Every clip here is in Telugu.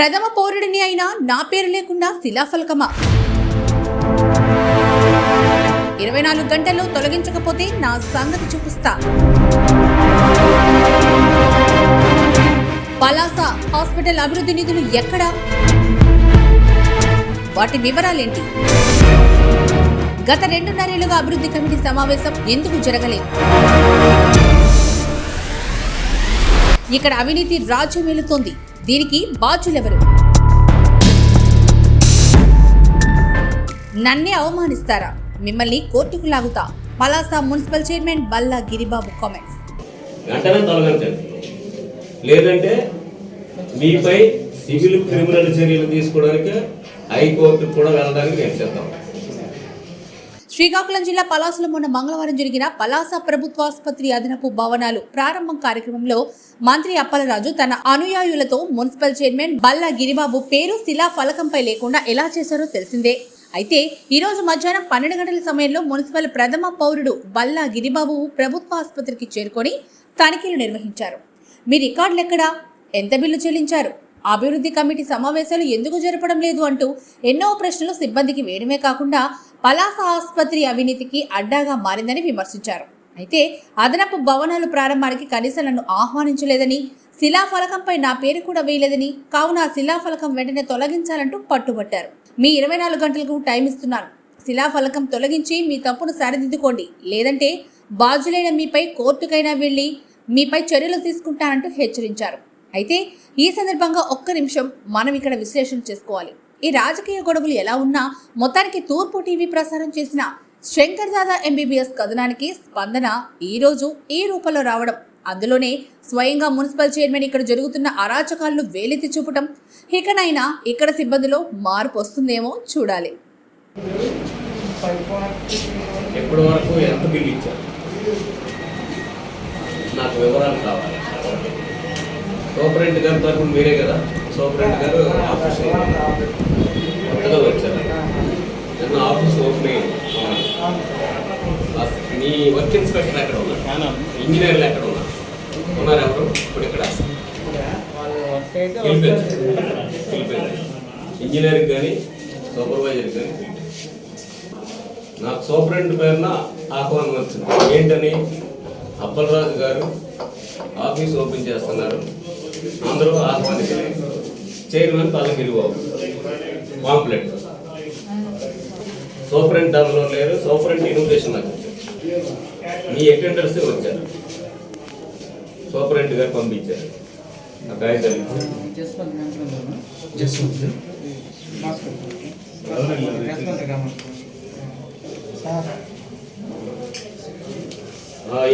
ప్రథమ పౌరుడిని అయినా నా పేరు లేకుండా శిలాఫలకమా? ఇరవై నాలుగు గంటల్లో తొలగించకపోతే నా సంగతి చూపిస్తా. పలాస హాస్పిటల్ అభివృద్ధి నిధులు ఎక్కడా? వాటి వివరాలేంటి? గత రెండున్నరేళ్ళుగా అభివృద్ధి కమిటీ సమావేశం ఎందుకు జరగలేదు? ఇక్కడ అవినీతి రాజ్యం వెళుతోంది దీనికి బాధ్యులెవరు? నన్నే అవమానిస్తారా? మిమ్మల్ని కోర్టుకు లాగుతా. Palasa municipal chairman Balla Giribabu comments. వెంటనే తొలగించండి. లేదంటే మీపై సివిల్ క్రిమినల్ చర్యలు తీసుకోవడానికి హైకోర్టు కూడా వెళ్ళడానికి నేను సిద్ధం. శ్రీకాకుళం జిల్లా పలాసలో మొన్న మంగళవారం జరిగిన పలాస ప్రభుత్వాసుపత్రి అదనపు భవనాలు ప్రారంభం కార్యక్రమంలో మంత్రి అప్పలరాజు తన అనుయాయులతో మున్సిపల్ చైర్మన్ బల్లా గిరిబాబు పేరు శిలా ఫలకంపై లేకుండా ఎలా చేశారో తెలిసిందే. అయితే ఈ రోజు మధ్యాహ్నం పన్నెండు గంటల సమయంలో మున్సిపల్ ప్రథమ పౌరుడు బల్లా గిరిబాబు ప్రభుత్వ ఆసుపత్రికి చేరుకొని తనిఖీలు నిర్వహించారు. మీ రికార్డులు ఎక్కడా? ఎంత బిల్లు చెల్లించారు? అభివృద్ధి కమిటీ సమావేశాలు ఎందుకు జరపడం లేదు అంటూ ఎన్నో ప్రశ్నలు సిబ్బందికి వేయడమే కాకుండా పలాస ఆసుపత్రి అవినీతికి అడ్డాగా మారిందని విమర్శించారు. అయితే అదనపు భవనాలు ప్రారంభానికి కనీసం నన్ను ఆహ్వానించలేదని శిలాఫలకంపై నా పేరు కూడా వేయలేదని కావున ఆ శిలాఫలకం వెంటనే తొలగించాలంటూ పట్టుబట్టారు. మీ ఇరవై నాలుగు గంటలకు టైం ఇస్తున్నాను. శిలాఫలకం తొలగించి మీ తప్పును సరిదిద్దుకోండి. లేదంటే బాధ్యులైన మీపై కోర్టుకైనా వెళ్ళి మీపై చర్యలు తీసుకుంటానంటూ హెచ్చరించారు. అయితే ఈ సందర్భంగా ఒక్క నిమిషం మనం ఇక్కడ విశ్లేషణ చేసుకోవాలి. ఈ రాజకీయ గొడవలు ఎలా ఉన్నా మొత్తానికి తూర్పు టీవీ ప్రసారం చేసిన శంకర్ దాదా ఎంబీబీఎస్ కథనానికి స్పందన ఈ రోజు ఈ రూపంలో రావడం. అందులోనే స్వయంగా మున్సిపల్ చైర్మన్ ఇక్కడ జరుగుతున్న అరాచకాలను వేలెత్తి చూపటం. ఇకనైనా ఇక్కడ సిబ్బందిలో మార్పు వస్తుందేమో చూడాలి. ఎప్పటి వరకు ఎంత ఇచ్చారు? నాకు వివరాలు కావాలి. సూపరింట్ గారి తరఫున మీరే కదా? సూపరింట్ గారు ఆఫీస్ కొత్తగా వచ్చారు. నిన్న ఆఫీస్ ఓపెనింగ్? అసలు మీ వర్క్ ఇన్స్పెక్టర్ ఎక్కడ ఉన్నారు? ఇంజనీర్లు ఎక్కడ ఉన్నారు? ఉన్నారు ఎవరు? ఇప్పుడు ఇక్కడ. ఇంజనీరింగ్ కానీ సూపర్వైజర్ కానీ. నాకు సూపరింట్ పేరున ఆహ్వానం వచ్చింది. ఏంటని? అప్పలరాజు గారు ఆఫీస్ ఓపెన్ చేస్తున్నారు. అందరూ ఆహ్వానించారు చైర్మన్ బాబు పాంప్లెట్ సూపరింట్ అందులో లేరు సూపరింట్ ఇన్విటేషన్ నాకు మీ అటెండర్స్ వచ్చారు. సూపరింట్ గారు పంపించారు.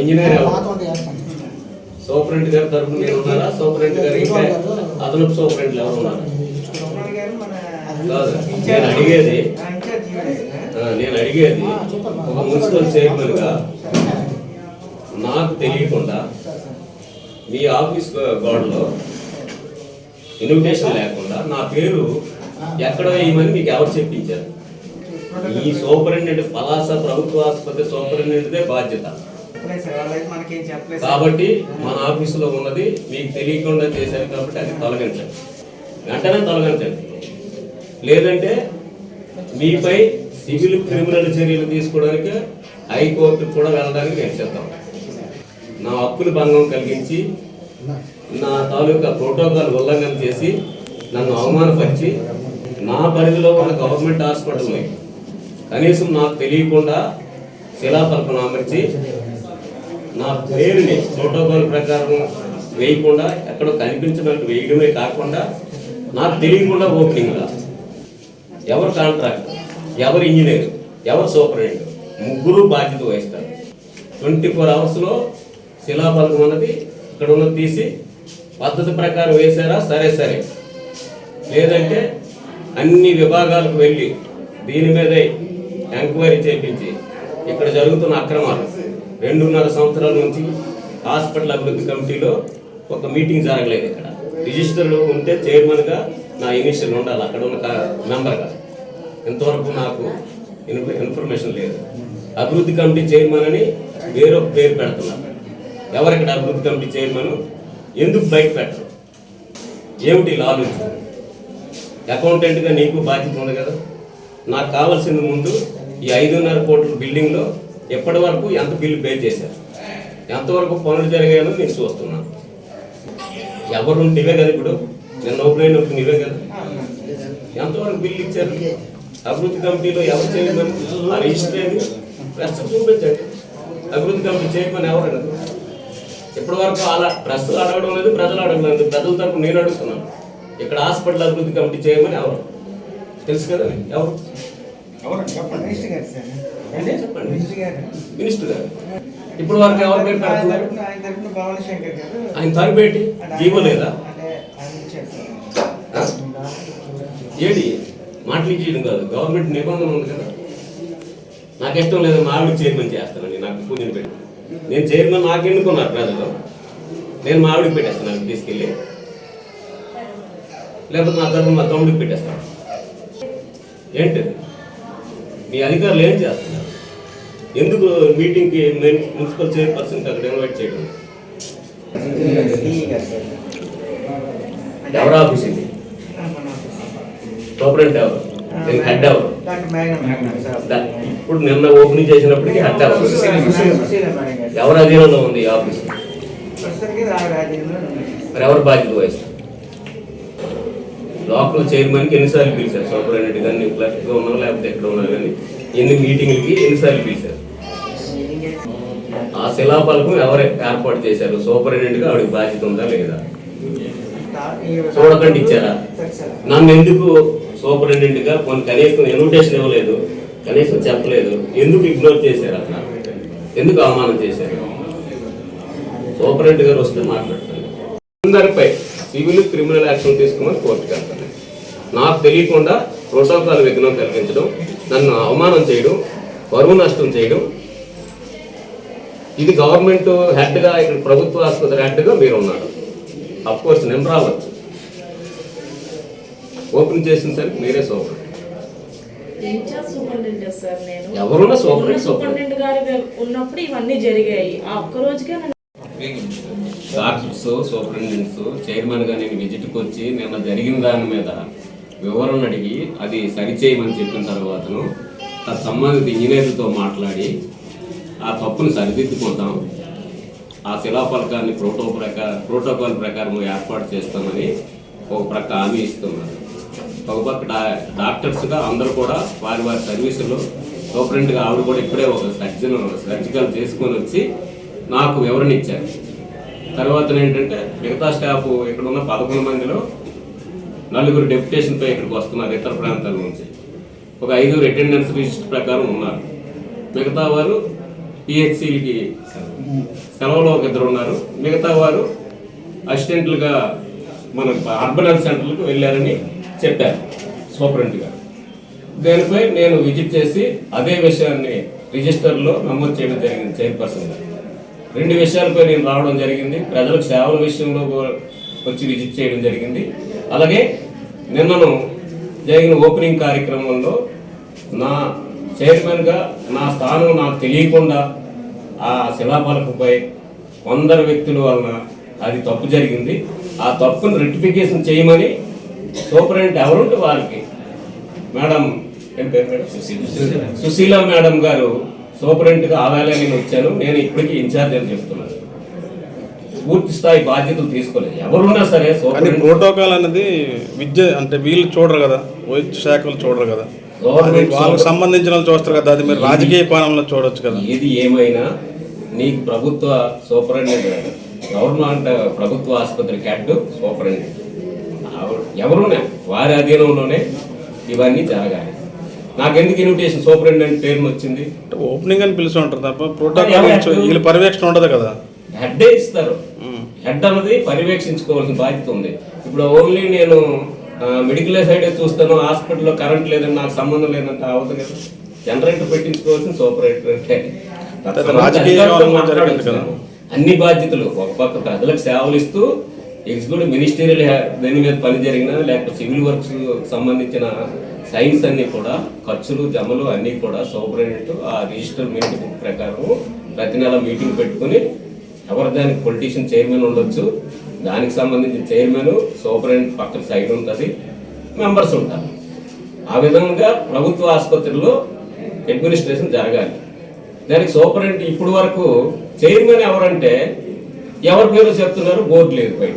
ఇంజనీర్? సూపరింట్ గారి తరఫున మీరు ఉన్నారా? సూపరింట్ గారు ఇంకా అదనపు సూపరింట్లు ఎవరు ఉన్నారు? నేను అడిగేది. నేను అడిగేది ఒక మున్సిపల్ చైర్మన్గా నాకు తెలియకుండా మీ ఆఫీస్ గోడలో ఇన్విటేషన్ లేకుండా నా పేరు ఎక్కడ వేయమని మీకు ఎవరు చెప్పించారు? ఈ సూపరింటెండెంట్ పలాస ప్రభుత్వ ఆసుపత్రి సూపరింటెండెంట్దే బాధ్యత. కాబట్టి మన ఆఫీసులో ఉన్నది మీకు తెలియకుండా చేశారు కాబట్టి అది తొలగించండి. వెంటనే తొలగించండి. లేదంటే మీపై సివిల్ క్రిమినల్ చర్యలు తీసుకోవడానికి హైకోర్టుకు కూడా వెళ్ళడానికి నేను చెప్తాను నా హక్కులు భంగం కలిగించి నా తాలూకా ప్రోటోకాల్ ఉల్లంఘన చేసి నన్ను అవమానపరిచి నా పరిధిలో ఉన్న గవర్నమెంట్ హాస్పిటల్ని కనీసం నాకు తెలియకుండా శిలాపల్పన అమర్చి నా పేరుని ప్రోటోకాల్ ప్రకారం వేయకుండా ఎక్కడో కనిపించినట్టు వేయడమే కాకుండా నాకు తెలియకుండా ఓపెనింగ్గా ఎవరు కాంట్రాక్ట్ ఎవరు ఇంజనీర్? ఎవరు సూపరింటెండెంట్? ముగ్గురు బాధ్యత వహిస్తారు. ట్వంటీ ఫోర్ అవర్స్లో శిలాఫలకం అన్నది ఇక్కడ ఉన్నది తీసి పద్ధతి ప్రకారం వేశారా? సరే సరే. లేదంటే అన్ని విభాగాలకు వెళ్ళి దీని మీద ఎంక్వైరీ చేయించి ఇక్కడ జరుగుతున్న అక్రమాలు. రెండున్నర సంవత్సరాల నుంచి హాస్పిటల్ అభివృద్ధి కమిటీలో ఒక మీటింగ్ జరగలేదు ఇక్కడ. రిజిస్టర్లో ఉంటే చైర్మన్గా నా ఇనిషియల్ ఉండాలి. అక్కడ ఉన్న మెంబర్గా. ఇంతవరకు నాకు ఇన్ఫర్మేషన్ లేదు. అభివృద్ధి కమిటీ చైర్మన్ అని వేరొక పేరు పెడుతున్నారు ఎవరిక్కడ అభివృద్ధి కమిటీ చైర్మన్? ఎందుకు బయట పెట్టరు? ఏమిటి లాలు అకౌంటెంట్గా నీకు బాధ్యత ఉంది కదా. నాకు కావాల్సింది ముందు ఈ ఐదున్నర కోట్ల బిల్డింగ్లో ఎప్పటి వరకు ఎంత బిల్లు పే చేశారు? ఎంతవరకు పనులు జరిగాయో నేను చూస్తున్నాను. ఎవరు నీవే కదా ఇప్పుడు? నిన్న ఓపెన్ అయినప్పుడు నీవే కదా? ఎంతవరకు బిల్లు ఇచ్చారు? అభివృద్ధి కమిటీలో ఎవరు చేయమని ఆ రిజిస్టర్ అయింది ప్రెస్ చూపించండి అభివృద్ధి కమిటీ చేయమని ఎవరు అడగదు ఇప్పటి వరకు అలా ప్రెస్ అడగడం లేదు ప్రజలు అడగడం లేదు. ప్రజల తరపు నేను అడుగుతున్నాను. ఇక్కడ హాస్పిటల్ అభివృద్ధి కమిటీ చేయమని ఎవరు? తెలుసు కదా ఎవరు? మినిస్టర్ మినిస్టర్ గారు. ఇప్పుడు వరకు ఎవరు పేరు ఆయన పెడుతున్నారు తరబేటి అంటే జీవో లేదా? ఏడి? మాటలు ఇచ్చేయడం కాదు. గవర్నమెంట్ నిబంధన ఉంది కదా. నాకు ఇష్టం లేదు మా ఆవిడ చైర్మన్ చేస్తానండి నాకు పూజలు పెట్టి నేను చైర్మన్ నాకు ఎన్నుకున్నారు ప్రజలు. నేను మా ఆవిడకి పెట్టేస్తాను తీసుకెళ్ళి. లేకపోతే నా తరఫున మా తమ్ముడికి పెట్టేస్తాను. ఏంటి? మీ అధికారులు ఏం చేస్తున్నారు? ఎందుకు మీటింగ్కి మున్సిపల్ చైర్పర్సన్కి అక్కడ ఇన్వైట్ చేయడం? ఎవరు ఆఫీస్ ఇది. సూపరింట్ ఎవరు? నేను హెడ్ ఎవరు? ఇప్పుడు నిన్న ఓపెనింగ్ చేసినప్పటికీ హెడ్ ఎవరు? ఎవరు అధీనంలో ఉంది ఈ ఆఫీస్? మరి ఎవరు బాధ్యత వహిస్తారు లోకల్ చైర్మన్కి ఎన్నిసార్లు పిలిచారు? సూపరింటెండెంట్ కానీ నువ్వు క్లర్క్గా లేకపోతే ఎక్కడ ఉన్నా కానీ ఎన్ని మీటింగ్లకి ఎన్నిసార్లు పిలిచారు? ఆ శిలాపాలకు ఎవరు ఏర్పాటు చేశారు? సూపరింటెండెంట్గా ఆవిడకి బాధ్యత ఉందా లేదా? చూడకండి ఇచ్చారా? నన్ను ఎందుకు సూపరింటెండెంట్గా కొన్ని కనీసం ఇన్విటేషన్ ఇవ్వలేదు కనీసం చెప్పలేదు ఎందుకు ఇగ్నోర్ చేశారు అట్లా ఎందుకు అవమానం చేశారు? సూపరింటెండెంట్ గారు వస్తే మాట్లాడతాను అందరిపై సివిల్ క్రిమినల్ యాక్షన్ తీసుకోమని కోర్టు నాకు తెలియకుండా ప్రోటోకాల్ విఘ్నం కలిగించడం నన్ను అవమానం చేయడం పరువు నష్టం చేయడం. ఇది గవర్నమెంట్ హెడ్గా ఇక్కడ ప్రభుత్వ ఆసుపత్రి హెడ్గా మీరు ఉన్నారు. అఫ్ కోర్స్ నేను రావచ్చు ఓపెన్ చేసిన సరికి మీరే సూపర్ ఎవరున్నా సూపరింటెండెంట్ గారు ఉన్నప్పుడు ఇవన్నీ జరిగాయి. ఆ ఒక్క రోజుకే నన్ను డాక్టర్స్ సూపరింటెండెంట్స్ చైర్మన్గా నేను విజిట్కి వచ్చి నిన్న జరిగిన దాని మీద వివరణ అడిగి అది సరిచేయమని చెప్పిన తర్వాతను తన సంబంధిత ఇంజనీర్లతో మాట్లాడి ఆ తప్పును సరిదిద్దుకుంటాం. ఆ శిలాఫలకాన్ని ప్రోటో ప్రకారం ప్రోటోకాల్ ప్రకారం ఏర్పాటు చేస్తామని ఒక ప్రక్క హామీ ఇస్తున్నారు. ఒక పక్క డా డాక్టర్స్గా అందరూ కూడా వారి వారి సర్వీసులో సూపరింట్గా ఆవిడ కూడా ఇప్పుడే ఒక సర్జన్ సర్జికల్ చేసుకొని వచ్చి నాకు వివరణ ఇచ్చారు. తర్వాత ఏంటంటే మిగతా స్టాఫ్ ఇక్కడ ఉన్న పదకొండు మందిలో నలుగురు డెప్యుటేషన్పై ఇక్కడికి వస్తున్నారు ఇతర ప్రాంతాల నుంచి. ఒక ఐదుగురు అటెండెన్స్ రిజిస్టర్ ప్రకారం ఉన్నారు. మిగతా వారు పిహెచ్సికి సెలవులో ఒక ఇద్దరు ఉన్నారు. మిగతా వారు అసిస్టెంట్లుగా మన అర్బన్ హెల్త్ సెంటర్లకు వెళ్ళారని చెప్పారు సూపరింటెండెంట్ గారు దానిపై నేను విజిట్ చేసి అదే విషయాన్ని రిజిస్టర్లో నమోదు చేయడం జరిగింది చైర్పర్సన్ గారు రెండు విషయాలపై నేను రావడం జరిగింది. ప్రజలకు సేవల విషయంలో కూడా వచ్చి విజిట్ చేయడం జరిగింది. అలాగే నిన్నను జరిగిన ఓపెనింగ్ కార్యక్రమంలో నా చైర్మన్గా నా స్థానం నాకు తెలియకుండా ఆ శిలాఫలకపై వందల వ్యక్తుల వలన అది తప్పు జరిగింది. ఆ తప్పును రెక్టిఫికేషన్ చేయమని సూపరింటెండెంట్ ఎవరుంటే వారికి మేడం ఏం పేరు మేడం? సుశీల. మేడం గారు సూపరింటెండెంట్గా ఆ వేళ నేను వచ్చాను. నేను ఇప్పటికీ ఇన్ఛార్జ్ అని చెప్తున్నాను. పూర్తి స్థాయి బాధ్యతలు తీసుకోలేదు. ఎవరున్నా సరే ప్రోటోకాల్ అనేది విద్య అంటే వీళ్ళు చూడరు కదా. వైద్య శాఖలు చూడరు కదా. వాళ్ళకి సంబంధించిన వాళ్ళు చూస్తారు కదా. అది మీరు రాజకీయ కోణంలో చూడొచ్చు కదా. ఏది ఏమైనా నీకు ప్రభుత్వ సూపరింటెండెంట్ గవర్నమెంట్ ప్రభుత్వ ఆసుపత్రి క్యాట్ సూపరింటెండెంట్. ఎవరున్నా వారి అధీనంలోనే ఇవన్నీ జరగాలి. నాకెందుకు ఇన్విటేషన్ సూపరింటెండెంట్ పేరు వచ్చింది? ఓపెనింగ్ అని పిలిచి ఉంటారు తప్ప ప్రోటోకాల్ వీళ్ళ పర్యవేక్షణ ఉండదు కదా. హెడ్డే ఇస్తారు. హెడ్ అన్నది పర్యవేక్షించుకోవాల్సిన బాధ్యత ఉంది. ఇప్పుడు ఓన్లీ నేను మెడికల్ సైడే చూస్తాను హాస్పిటల్లో కరెంట్ లేదని నాకు సంబంధం లేదంటే అవదు కదా జనరేటర్ పెట్టించుకోవాల్సిన సూపరేటర్. అన్ని బాధ్యతలు ఒక పక్క ప్రజలకు సేవలు ఇస్తూ ఎగ్జిక్యూటివ్ మినిస్టీరియల్ దీని మీద పని జరిగినా లేకపోతే సివిల్ వర్క్స్ సంబంధించిన సైన్స్ అన్ని కూడా ఖర్చులు జమలు అన్ని కూడా సూపరింటెండెంట్ ఆ రిజిస్టర్ మీటింగ్ ప్రకారం ప్రతి నెల మీటింగ్ పెట్టుకుని ఎవరు దానికి పొలిటీషియన్ చైర్మన్ ఉండొచ్చు. దానికి సంబంధించిన చైర్మన్ సూపరింటెండెంట్ పక్కన సైడ్ ఉంటుంది. మెంబర్స్ ఉంటారు. ఆ విధంగా ప్రభుత్వ ఆసుపత్రిలో అడ్మినిస్ట్రేషన్ జరగాలి. దానికి సూపరింట్ ఇప్పుడు వరకు చైర్మన్ ఎవరంటే ఎవరి పేరు చెప్తున్నారు? బోర్డు లేదు బయట.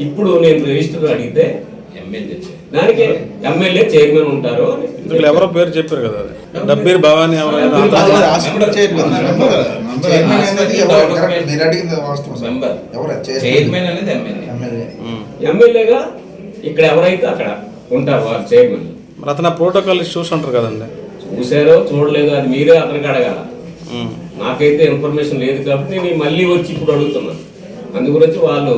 ఇప్పుడు నేను రిజిస్టర్ అడిగితే ఎమ్మెల్యే దానికి ఎమ్మెల్యే చైర్మన్ ఉంటారు. ఇందులో ఎవరో పేరు చెప్పారు కదా అది. డబ్బీర్ భవానీ చైర్మన్ అనేది ఎమ్మెల్యే. ఎమ్మెల్యేగా ఇక్కడ ఎవరైతే అక్కడ ఉంటారు వారు చైర్మన్. మరి అతను ప్రోటోకాల్ చూసి ఉంటారు కదండి. చూసారో చూడలేదో అది మీరే అతనికి అడగాల. నాకైతే ఇన్ఫర్మేషన్ లేదు కాబట్టి నేను మళ్ళీ వచ్చి ఇప్పుడు అడుగుతున్నాను అందు గురించి వాళ్ళు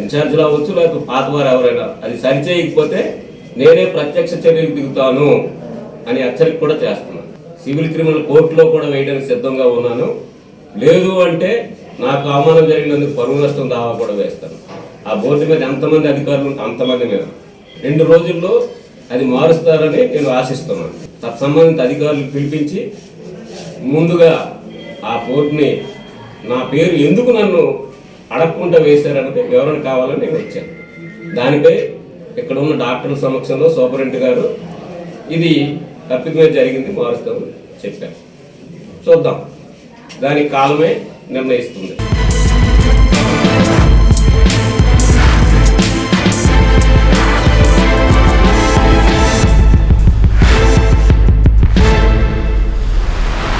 ఇన్ఛార్జ్లు అవ్వచ్చు లేకపోతే పాతవారు ఎవరైనా. అది సరిచేయకపోతే నేనే ప్రత్యక్ష చర్యలు దిగుతాను అని హెచ్చరిక కూడా చేస్తున్నాను. సివిల్ క్రిమినల్ కోర్టులో కూడా వేయడానికి సిద్ధంగా ఉన్నాను. లేదు అంటే నాకు అవమానం జరిగినందుకు పరువు నష్టం దావా కూడా వేస్తాను. ఆ బోర్డు మీద ఎంతమంది అధికారులు అంతమంది మీద రెండు రోజుల్లో అది మారుస్తారని నేను ఆశిస్తున్నాను. తత్సంబంధిత అధికారులు పిలిపించి ముందుగా ఆ బోర్డుని నా పేరు ఎందుకు నన్ను అడగకుండా వేశారంటే వివరణ కావాలని నేను వచ్చాను. దానిపై ఇక్కడ ఉన్న డాక్టర్ల సమక్షంలో సూపరింట్ గారు ఇది తప్పిదమే జరిగింది మారుస్తామని చెప్పారు. చూద్దాం. దానికి కాలమే నిర్ణయిస్తుంది.